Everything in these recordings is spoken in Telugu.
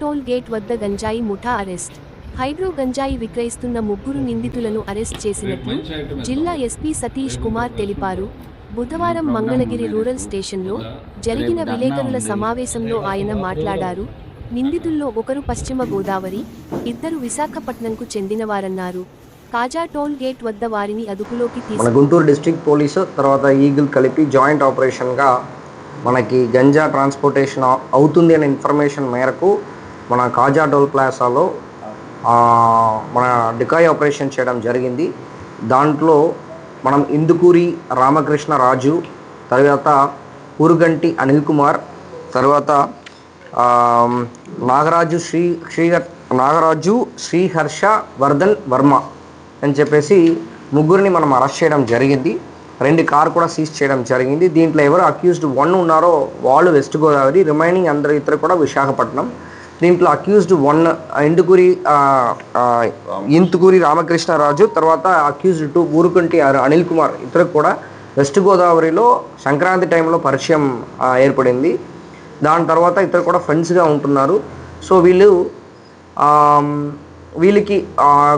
టోల్ గేట్ వద్ద గంజాయి ముఠా అరెస్ట్. హైడ్రో గంజాయి విక్రయిస్తున్న ముగ్గురు నిందితులను అరెస్ట్ చేసినట్లు జిల్లా ఎస్పీ సతీష్ కుమార్ తెలిపారు. బుధవారం మంగళగిరి రూరల్ స్టేషన్లో జరిగిన విలేకరుల సమావేశంలో ఆయన మాట్లాడారు. నిందితుల్లో ఒకరు పశ్చిమ గోదావరి ఇద్దరు విశాఖపట్నంకు చెందినవారన్నారు. కాజా టోల్ గేట్ వద్ద వారిని అదుపులోకి మన తీసుకు గుంటూరు డిస్ట్రిక్ట్ పోలీసు తర్వాత ఈగిల్ కలిపి జాయింట్ ఆపరేషన్గా మనకి గంజా ట్రాన్స్పోర్టేషన్ అవుతుంది అనే ఇన్ఫర్మేషన్ మేరకు మన కాజా టోల్ ప్లాసాలో మన డికాయ్ ఆపరేషన్ చేయడం జరిగింది. దాంట్లో మనం ఇందుకూరి రామకృష్ణ రాజు తర్వాత ఊరుగంటి అనిల్ కుమార్ తర్వాత నాగరాజు శ్రీ శ్రీహర్ నాగరాజు శ్రీహర్ష వర్ధన్ వర్మ అని చెప్పేసి ముగ్గురిని మనం అరెస్ట్ చేయడం జరిగింది. రెండు కార్ కూడా సీజ్ చేయడం జరిగింది. దీంట్లో ఎవరు అక్యూజ్డ్ వన్ ఉన్నారో వాళ్ళు వెస్ట్ గోదావరి రిమైనింగ్ అందరు ఇతరు కూడా విశాఖపట్నం. దీంట్లో అక్యూజ్డ్ వన్ ఇందుకూరి ఆ, ఇంతుకూరి రామకృష్ణరాజు తర్వాత అక్యూజ్డ్ టూ ఊరుకుంటి అనిల్ కుమార్ ఇతరు కూడా వెస్ట్ గోదావరిలో సంక్రాంతి టైంలో పరిచయం ఏర్పడింది. దాని తర్వాత ఇద్దరు కూడా ఫ్రెండ్స్గా ఉంటున్నారు. సో వీళ్ళు వీళ్ళకి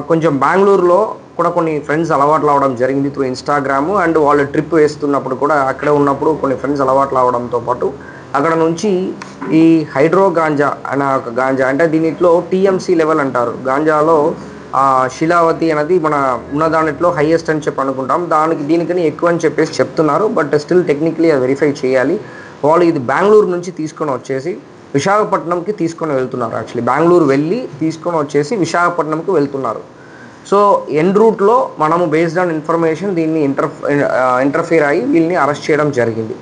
కొంచెం బెంగళూరులో కూడా కొన్ని ఫ్రెండ్స్ అలవాట్లు అవడం జరిగింది త్రూ ఇన్స్టాగ్రామ్ అండ్ వాళ్ళు ట్రిప్ వేస్తున్నప్పుడు కూడా అక్కడే ఉన్నప్పుడు కొన్ని ఫ్రెండ్స్ అలవాట్లు అవడంతో పాటు అక్కడ నుంచి ఈ హైడ్రో గాంజా అనే ఒక గాంజా అంటే దీనిట్లో టీఎంసీ లెవెల్ అంటారు. గాంజాలో శిలావతి అనేది మన ఉన్న దానిట్లో హైయెస్ట్ అని చెప్పి అనుకుంటాం. దానికి దీనికని ఎక్కువ అని చెప్పేసి చెప్తున్నారు. బట్ స్టిల్ టెక్నికలీ అది వెరిఫై చేయాలి. వాళ్ళు ఇది బెంగళూరు నుంచి తీసుకొని వచ్చేసి విశాఖపట్నంకి తీసుకొని వెళ్తున్నారు. యాక్చువల్లీ బెంగళూరు వెళ్ళి తీసుకొని వచ్చేసి విశాఖపట్నంకి వెళ్తున్నారు. సో ఎన్ రూట్లో మనము బేస్డ్ ఆన్ ఇన్ఫర్మేషన్ దీన్ని ఇంటర్ ఇంటర్ఫియర్ అయ్యి వీళ్ళని అరెస్ట్ చేయడం జరిగింది.